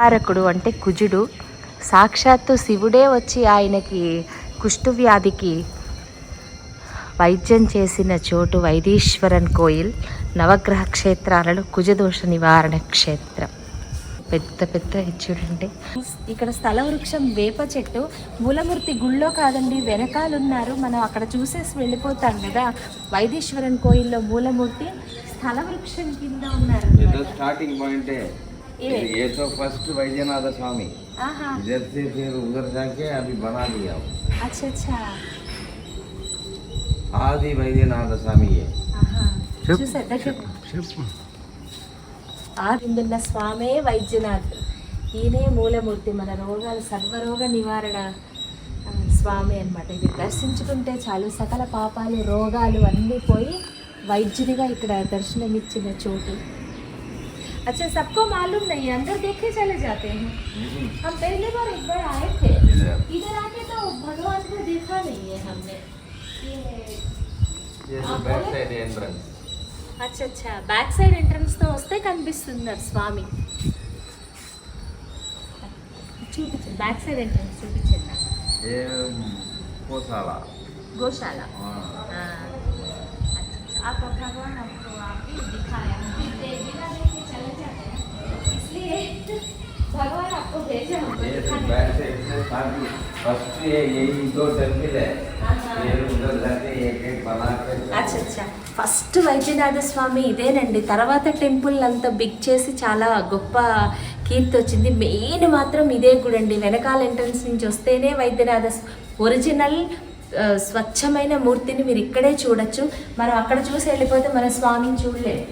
తారకుడు అంటే కుజుడు. సాక్షాత్తు శివుడే వచ్చి ఆయనకి కుష్టు వ్యాధికి వైద్యం చేసిన చోటు వైదీశ్వరన్ కోయిల్ నవగ్రహ క్షేత్రాలలో కుజదోష నివారణ క్షేత్రం. పెద్ద పెద్ద చూడండి ఇక్కడ స్థల వృక్షం వేప చెట్టు మూలమూర్తి గుళ్ళో కాదండి వెనకాలున్నారు. మనం అక్కడ చూసేసి వెళ్ళిపోతాం కదా. వైదీశ్వరన్ కోయిల్లో మూలమూర్తి స్థల వృక్షం కింద ఉన్నారు. స్టార్టింగ్ పాయింటే ये। ये तो फर्स्ट वैद्यनाथ स्वामी ఆహా इधर से फिर उधर जाके अभी बना दिया అచ్చా అచ్చా आदि वैद्यनाथ स्वामी है ఆహా చూసా దగ్గర ఆదిందున్న స్వామే వైద్యనాథ్ ఈయనే మూలమూర్తి మన రోగాలు సర్వరోగ నివారణ ఆ, స్వామి అన్నమాట ఇది దర్శించుకుంటే చాలు సకల పాపాలు రోగాలు అన్నీ పోయి వైద్యుడిగా ఇక్కడ దర్శనమిచ్చిన చోటు अच्छा सबको मालूम नहीं है अंदर देख के चले जाते हैं हम पहले बार एक बार आए थे इधर। इधर आके तो भगवान को देखा नहीं है हमने ये ये हाँ, तो बैक बोले? साइड एंट्रेंस అచ్చా అచ్చా బ్యాక్ సైడ్ ఎంట్రన్స్ తో వస్తే కనిపిస్తున్నారు స్వామి చూపించండి బ్యాక్ సైడ్ ఎంట్రన్స్ చూపించండి నాకు. ये कोसाला గోశాల हाँ हाँ। अच्छा, अच्छा। आपका भगवान आपको आप ही दिखाया भगवान आपको भेजा हमको ये तो दिखाने बैक साइड से काफी फर्स्ट ये यही दो टेम्पल है हाँ। ये उधर जाके एक एक बना के అచ్చా అచ్చా ఫస్ట్ వైద్యనాథ స్వామి ఇదేనండి తర్వాత టెంపుల్ అంతా బిగ్ చేసి చాలా గొప్ప కీర్తి వచ్చింది మెయిన్ మాత్రం ఇదే గుడి అండి వెనకాల ఎంట్రన్స్ నుంచి వస్తేనే వైద్యనాథ ఒరిజినల్ ఆ, స్వచ్ఛమైన మూర్తిని మీరు ఇక్కడే చూడొచ్చు మనం అక్కడ చూసి వెళ్ళిపోతే మన స్వామిని చూడలేము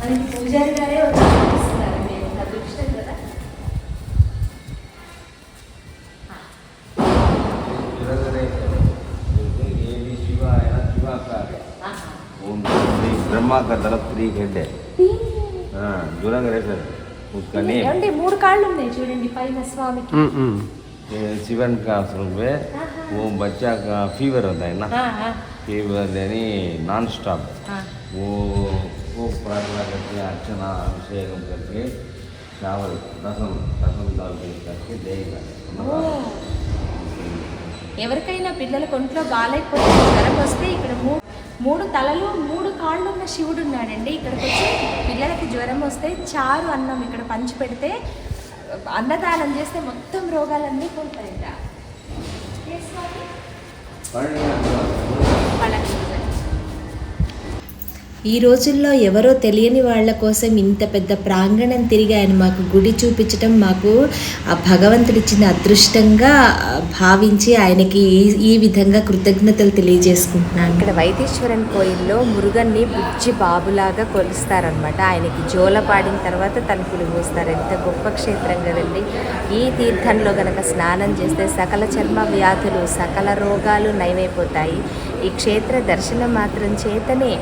మనకి పూజారి గారే వచ్చి చూపిస్తున్నారు మీరు ఇంత అదృష్టం కదా ये भी शिवा है ना शिवा का है ఆహా. ओम श्री ब्रह्मा का तरफ थ्री हेड है हाँ जुरंग रेसर उसका नेम ఏమండి మూడు కాళ్ళు ఉన్నాయి చూడండి పైన స్వామికి ये शिवन का स्वरूप है वो बच्चा का फीवर होता है ना ఆ, ఆ, फीवर यानी नॉन स्टॉप ఆ. वो పాటలు కట్టి అర్చన అభిషేకం కట్టి చావలి రసం రసం తాగుతుంది ఎవరికైనా పిల్లల కొంట్లో బాగాలేకపోతే జ్వరం వస్తే ఇక్కడ మూడు మూడు తలలు మూడు కాళ్ళు ఉన్న శివుడు ఉన్నాడండి ఇక్కడికి వచ్చి పిల్లలకి జ్వరం వస్తే చారు అన్నం ఇక్కడ పంచి పెడితే అన్నదానం చేస్తే మొత్తం రోగాలన్నీ పోతాయంట. ఈ రోజుల్లో ఎవరో తెలియని వాళ్ళ కోసం ఇంత పెద్ద ప్రాంగణం తిరిగి ఆయన మాకు గుడి చూపించడం మాకు ఆ భగవంతుడిచ్చిన అదృష్టంగా భావించి ఆయనకి ఈ విధంగా కృతజ్ఞతలు తెలియజేసుకుంటున్నాను. ఇక్కడ వైతీశ్వరన్ కోయిల్లో మురుగన్ని బుజ్జి బాబులాగా కొలుస్తారనమాట ఆయనకి జోల పాడిన తర్వాత తలుపులు మూస్తారు ఎంత గొప్ప క్షేత్రం కదండి ఈ తీర్థంలో గనక స్నానం చేస్తే సకల చర్మ వ్యాధులు సకల రోగాలు నయమైపోతాయి. ఈ క్షేత్ర దర్శనం మాత్రం చేతనే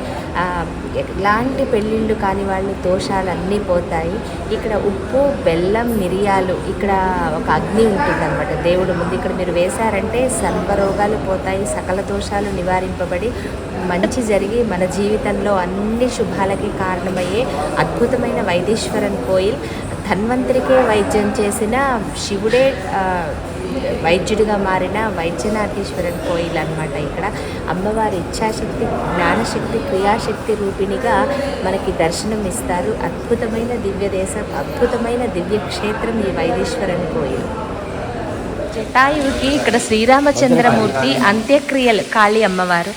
ఎలాంటి పెళ్ళిళ్ళు కాని వాళ్ళు దోషాలు అన్నీ పోతాయి. ఇక్కడ ఉప్పు బెల్లం మిరియాలు ఇక్కడ ఒక అగ్ని ఉంటుందన్నమాట. దేవుడు ముందు ఇక్కడ మీరు వేశారంటే సర్వరోగాలు పోతాయి సకల దోషాలు నివారింపబడి మంచి జరిగి మన జీవితంలో అన్ని శుభాలకి కారణమయ్యే అద్భుతమైన వైదేశ్వరన్ కోయిల్ ధన్వంతరికే వైద్యం చేసిన శివుడే వైద్యుడిగా మారిన వైద్యనాథేశ్వరన్ కోయిల్ అనమాట ఇక్కడ. అమ్మవారి ఇచ్ఛాశక్తి జ్ఞానశక్తి క్రియాశక్తి రూపిణిగా మనకి దర్శనం ఇస్తారు. అద్భుతమైన దివ్య దేశం అద్భుతమైన దివ్య క్షేత్రం ఈ వైదీశ్వరన్ కోయిల్. జటాయువుకి ఇక్కడ శ్రీరామచంద్రమూర్తి అంత్యక్రియలు కాళీ అమ్మవారు.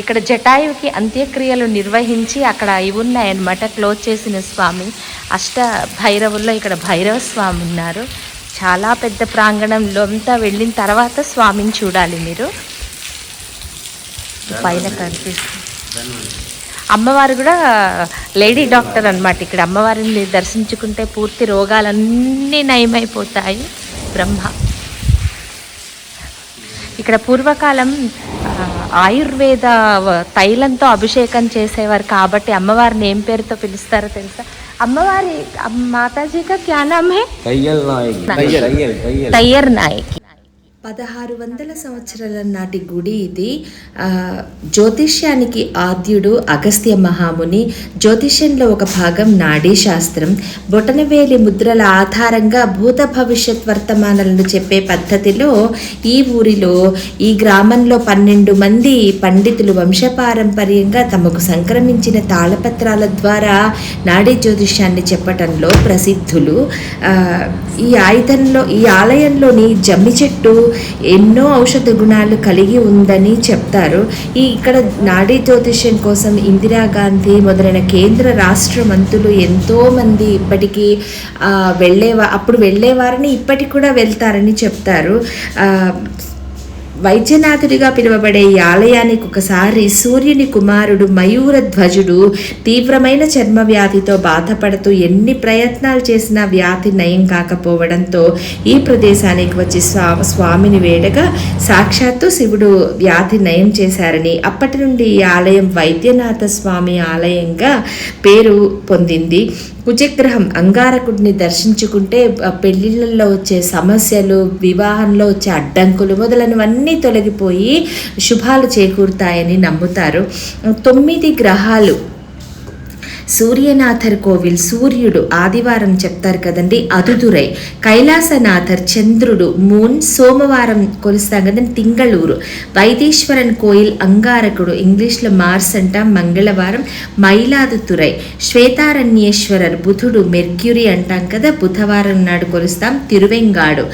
ఇక్కడ జటాయువుకి అంత్యక్రియలు నిర్వహించి అక్కడ ఇవి ఉన్నాయన్నమాట. క్లోజ్ చేసిన స్వామి అష్ట భైరవుల్లో ఇక్కడ భైరవ స్వామి ఉన్నారు. చాలా పెద్ద ప్రాంగణంలో అంతా వెళ్ళిన తర్వాత స్వామిని చూడాలి మీరు. పైన కనిపిస్తుంది. అమ్మవారు కూడా లేడీ డాక్టర్ అన్నమాట ఇక్కడ. అమ్మవారిని దర్శించుకుంటే పూర్తి రోగాలన్నీ నయమైపోతాయి. బ్రహ్మ. ఇక్కడ పూర్వకాలం ఆయుర్వేద తైలంతో అభిషేకం చేసేవారు కాబట్టి అమ్మవారిని ఏం పేరుతో పిలుస్తారో తెలుసా? अम्मा माता जी का क्या नाम है? तैयल नायक। तैयल। तैयल नायक। పదహారు వందల సంవత్సరాల నాటి గుడి ఇది. జ్యోతిష్యానికి ఆద్యుడు అగస్త్య మహాముని. జ్యోతిష్యంలో ఒక భాగం నాడీ శాస్త్రం. బొటనవేలి ముద్రల ఆధారంగా భూత భవిష్యత్ వర్తమానాలను చెప్పే పద్ధతిలో ఈ ఊరిలో ఈ గ్రామంలో పన్నెండు మంది పండితులు వంశపారంపర్యంగా తమకు సంక్రమించిన తాళపత్రాల ద్వారా నాడీ జ్యోతిష్యాన్ని చెప్పటంలో ప్రసిద్ధులు. ఈ ఆయుధంలో ఈ ఆలయంలోని జమ్మి చెట్టు ఎన్నో ఔషధ గుణాలు కలిగి ఉందని చెప్తారు. ఈ ఇక్కడ నాడీ జ్యోతిష్యం కోసం ఇందిరాగాంధీ మొదలైన కేంద్ర రాష్ట్ర మంత్రులు ఎంతోమంది ఇప్పటికీ వెళ్ళేవా అప్పుడు వెళ్ళేవారని ఇప్పటికి కూడా వెళ్తారని చెప్తారు. వైద్యనాథుడిగా పిలువబడే ఈ ఆలయానికి ఒకసారి సూర్యుని కుమారుడు మయూర ధ్వజుడు తీవ్రమైన చర్మ వ్యాధితో బాధపడుతూ ఎన్ని ప్రయత్నాలు చేసినా వ్యాధి నయం కాకపోవడంతో ఈ ప్రదేశానికి వచ్చి స్వా స్వామిని వేడగా సాక్షాత్తు శివుడు వ్యాధి నయం చేశారని అప్పటి నుండి ఈ ఆలయం వైద్యనాథ స్వామి ఆలయంగా పేరు పొందింది. కుజగ్రహం అంగారకుడిని దర్శించుకుంటే పెళ్ళిళ్ళల్లో వచ్చే సమస్యలు వివాహంలో వచ్చే అడ్డంకులు మొదలైనవన్నీ తొలగిపోయి శుభాలు చేకూరుతాయని నమ్ముతారు. తొమ్మిది గ్రహాలు సూర్యనాథర్ కోవిల్ సూర్యుడు ఆదివారం చెప్తారు కదండి అదుదురై. కైలాసనాథర్ చంద్రుడు మూన్ సోమవారం కొలుస్తాం కదండి తింగళూరు. వైదీశ్వరన్ కోయిల్ అంగారకుడు ఇంగ్లీష్లో మార్స్ అంటాం మంగళవారం మైలాదుతురై శ్వేతారణ్యేశ్వరర్ బుధుడు మెర్క్యూరీ అంటాం కదా బుధవారం నాడు కొలుస్తాం తిరువెంగాడు.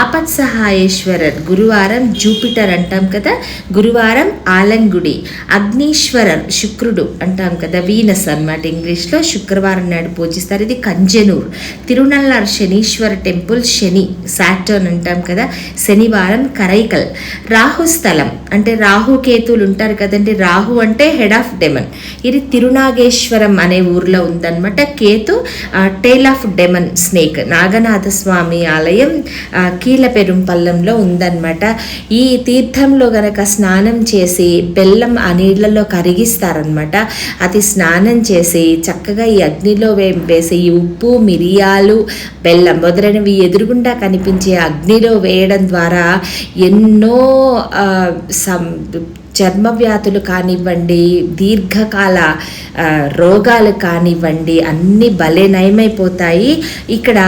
ఆపత్ సహాయేశ్వరర్ గురువారం జూపిటర్ అంటాం కదా గురువారం ఆలంగుడి. అగ్నీశ్వరర్ శుక్రుడు అంటాం కదా వీనస్ అన్నమాట ఇంగ్లీష్లో శుక్రవారం నాడు పూజిస్తారు. ఇది కంజనూర్. తిరునల్లార్ శనీశ్వర టెంపుల్ శని సాటర్న్ అంటాం కదా శనివారం కరైకల్. రాహు స్థలం అంటే రాహు కేతులు ఉంటారు కదండి. రాహు అంటే హెడ్ ఆఫ్ డెమన్. ఇది తిరునాగేశ్వరం అనే ఊర్లో ఉందన్నమాట. Ketu tail of demon snake. Naganatha Swamy ఆలయం కీలపెరుంపల్లంలో ఉందన్నమాట. ఈ తీర్థంలో గనక స్నానం చేసి బెల్లం ఆ నీళ్ళలో కరిగిస్తారనమాట అది స్నానం చేసి చక్కగా ఈ అగ్నిలో వే- ఈ ఉప్పు మిరియాలు బెల్లం మొదలైనవి ఎదురుగుండా కనిపించే అగ్నిలో వేయడం ద్వారా ఎన్నో సం చర్మ వ్యాధులు కానివ్వండి దీర్ఘకాల రోగాలు కానివ్వండి అన్నీ భలే నయమైపోతాయి. ఇక్కడ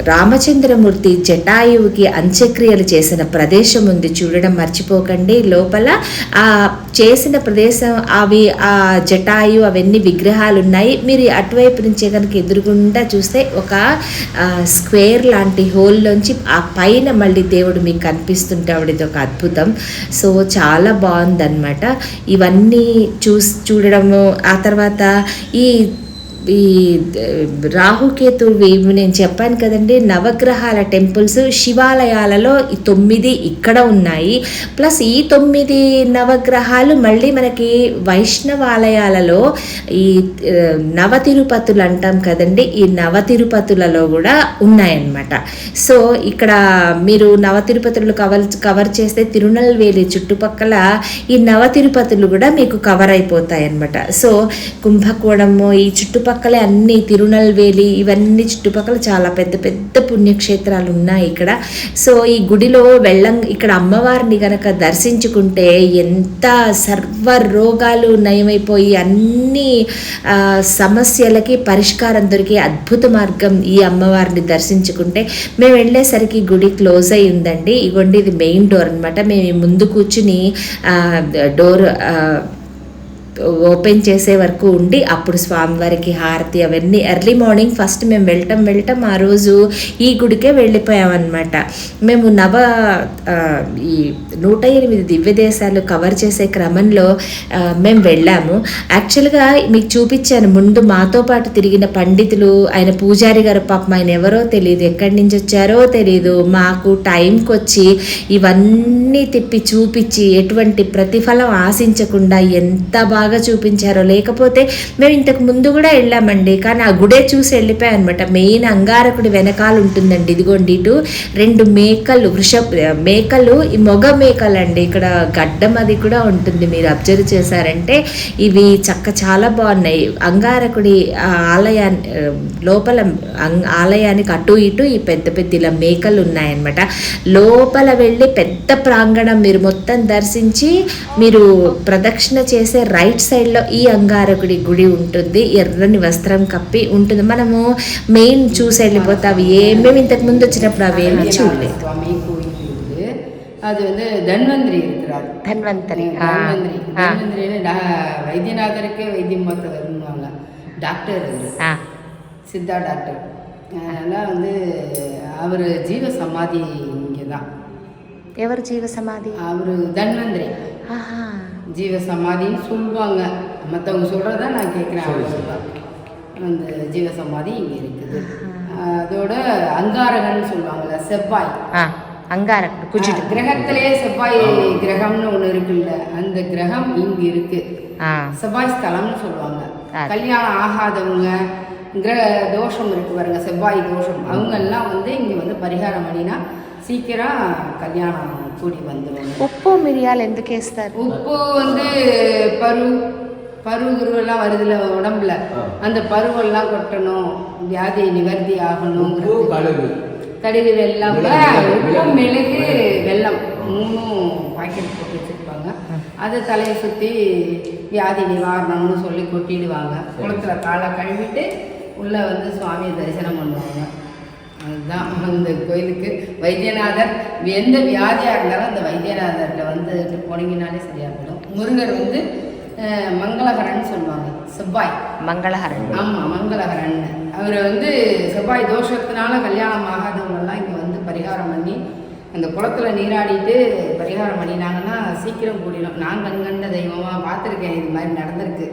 రామచంద్రమూర్తి జటాయువుకి అంత్యక్రియలు చేసిన ప్రదేశం ఉంది. చూడడం మర్చిపోకండి. లోపల ఆ చేసిన ప్రదేశం అవి ఆ జటాయు అవన్నీ విగ్రహాలు ఉన్నాయి మీరు అటువైపు నుంచే కనుక ఎదురుగుండా చూస్తే ఒక స్క్వేర్ లాంటి హోల్లోంచి ఆ పైన మళ్ళీ దేవుడు మీకు కనిపిస్తుంటాడు ఇది ఒక అద్భుతం. సో చాలా బాగుందన్నమాట. ఇవన్నీ చూస్ చూడడము ఆ తర్వాత ఈ ఈ రాహుకేతు నేను చెప్పాను కదండి నవగ్రహాల టెంపుల్స్ శివాలయాలలో ఈ తొమ్మిది ఇక్కడ ఉన్నాయి. ప్లస్ ఈ తొమ్మిది నవగ్రహాలు మళ్ళీ మనకి వైష్ణవాలయాలలో ఈ నవ తిరుపతులు అంటాం కదండి ఈ నవ తిరుపతులలో కూడా ఉన్నాయన్నమాట. సో ఇక్కడ మీరు నవ తిరుపతులు కవర్ కవర్ చేస్తే తిరునల్వేలి చుట్టుపక్కల ఈ నవ తిరుపతులు కూడా మీకు కవర్ అయిపోతాయి అన్నమాట సో కుంభకోణము ఈ చుట్టుపక్కల చుట్టుపక్కలే అన్ని తిరునల్వేలి ఇవన్నీ చుట్టుపక్కల చాలా పెద్ద పెద్ద పుణ్యక్షేత్రాలు ఉన్నాయి ఇక్కడ. సో ఈ గుడిలో వెళ్ళం ఇక్కడ అమ్మవారిని గనక దర్శించుకుంటే ఎంత సర్వ రోగాలు నయమైపోయి అన్ని సమస్యలకి పరిష్కారం దొరికే అద్భుత మార్గం ఈ అమ్మవారిని దర్శించుకుంటే. మేము వెళ్ళేసరికి గుడి క్లోజ్ అయి ఉందండి. ఇవ్వండి ఇది మెయిన్ డోర్ అనమాట మేము ముందు కూర్చుని డోర్ ఓపెన్ చేసే వరకు ఉండి అప్పుడు స్వామివారికి హారతి అవన్నీ ఎర్లీ మార్నింగ్ ఫస్ట్ మేము వెళ్ళటం వెళ్ళటం. ఆ రోజు ఈ గుడికే వెళ్ళిపోయామన్నమాట. మేము నవ ఈ నూట ఎనిమిది దివ్య దేశాలు కవర్ చేసే క్రమంలో మేము వెళ్ళాము. యాక్చువల్గా మీకు చూపించాను ముందు మాతో పాటు తిరిగిన పండితులు ఆయన పూజారి గారు పాపం ఆయన ఎవరో తెలియదు ఎక్కడి నుంచి వచ్చారో తెలియదు మాకు టైంకి వచ్చి ఇవన్నీ తిప్పి చూపించి ఎటువంటి ప్రతిఫలం ఆశించకుండా ఎంత బాగా బాగా చూపించారో. లేకపోతే మేము ఇంతకు ముందు కూడా వెళ్ళామండి. కానీ ఆ గుడే చూసి వెళ్ళిపోయాం అనమాట మెయిన్ అంగారకుడి వెనకాల ఉంటుందండి. ఇదిగోండి ఇటు రెండు మేకలు వృష మేకలు ఈ మొగ మేకలు అండి ఇక్కడ గడ్డం అది కూడా ఉంటుంది. మీరు అబ్జర్వ్ చేశారంటే ఇవి చక్క చాలా బాగున్నాయి. అంగారకుడి ఆలయాన్ని లోపల అం- ఆలయానికి అటు ఇటు ఈ పెద్ద పెద్ద ఇలా మేకలు ఉన్నాయన్నమాట. లోపల వెళ్ళి పెద్ద ప్రాంగణం మీరు మొత్తం దర్శించి మీరు ప్రదక్షిణ చేసే రైట్ సైడ్లో ఈ అంగారకుడి గుడి ఉంటుంది ఎర్రని వస్త్రం కప్పి ఉంటుంది మనము మెయిన్ చూసి వెళ్ళిపోతే అవి ఏమేమి ఇంతకు ముందు వచ్చినప్పుడు అవి ఏమీ చూడలేదు சுவாமி கோயில் இருக்குது அது வந்து தன்வந்திரி இருக்கிறார் ధన్వంతరి ఆ, தன்வந்திரி ఆ, தன்வந்திரின்னு டா- வைத்தியநாதருக்கே வைத்தியம் பார்த்து வருவாங்க டாக்டர் அவரு ఆ. சித்தா டாக்டர் அதனால் வந்து அவர் ஜீவ சமாதி இங்கே தான் ఎవరు జీవ సమాధి அவர் தன்வந்திரி ఆహా. ஜீவ சமாதின்னு சொல்லுவாங்க. மற்றவங்க சொல்கிறத நான் கேட்குறேன். அவங்க சொல்லுவாங்க அந்த ஜீவ சமாதி இங்கே இருக்குது. அதோட அங்காரகன்னு சொல்லுவாங்கல்ல செவ்வாய். அங்காரகம் குச்சிட்டு. கிரகத்திலேயே செவ்வாய் கிரகம்னு ஒன்று இருக்குல்ல அந்த கிரகம் இங்கு இருக்கு. செவ்வாய் ஸ்தலம்னு சொல்லுவாங்க. கல்யாணம் ஆகாதவங்க கிரக தோஷம் இருக்கு பாருங்க செவ்வாய் தோஷம் அவங்க எல்லாம் வந்து இங்க வந்து பரிகாரம் பண்ணினா சீக்கிரம் கல்யாணம் ஆகும். கூடி வந்துடும் உப்பு மிரியால் எந்த கேஸ் தான் உப்பு வந்து பரு பரு குருவெல்லாம் வருதுல உடம்புல. அந்த பருவெல்லாம் கொட்டணும் வியாதி நிவர்த்தி ஆகணும் கடுகு. வெள்ளம் உப்பும் மிளகு வெள்ளம் மூணும் பாக்கெட் போட்டு வச்சுருப்பாங்க. அதை தலையை சுற்றி வியாதி நிவாரணம்னு சொல்லி கொட்டிடுவாங்க. குளத்தில் காலை கழுவிட்டு உள்ளே வந்து சுவாமியை தரிசனம் பண்ணுவாங்க. வைத்தியநாதர் எந்த வியாதியாக இருந்தாலும் அந்த வைத்தியநாதர்கிட்ட வந்து போனீங்கனாலே சரியாக போயிடும். முருகர் வந்து மங்களகரன் சொல்லுவாங்க. செவ்வாய். மங்களஹரன் ஆமாம் மங்களகரன். அவர் வந்து செவ்வாய் தோஷத்தினால கல்யாணம் ஆகாதவங்கெல்லாம் இங்கே வந்து பரிகாரம் பண்ணி அந்த குளத்துல நீராடிட்டு பரிகாரம் பண்ணினாங்கன்னா சீக்கிரம் கூடிடும். நான் கண்கண்ட தெய்வமாக பார்த்துருக்கேன் இது மாதிரி நடந்திருக்கு.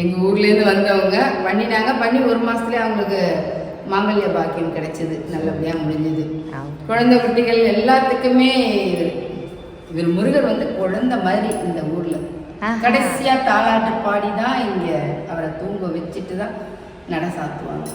எங்கள் ஊர்லேருந்து வந்தவங்க பண்ணினாங்க. பண்ணி ஒரு மாதத்துலேயே அவங்களுக்கு மாங்கல்ய பாக்கியம் கிடைச்சிது. நல்லபடியாக முடிஞ்சது. குழந்தை குட்டிகள் எல்லாத்துக்குமே இவர் முருகர் வந்து குழந்தை மாதிரி இந்த ஊரில். கடைசியாக தாலாட்டு பாடி தான் இங்கே அவரை தூங்க வச்சுட்டு தான் நட சாத்துவாங்க.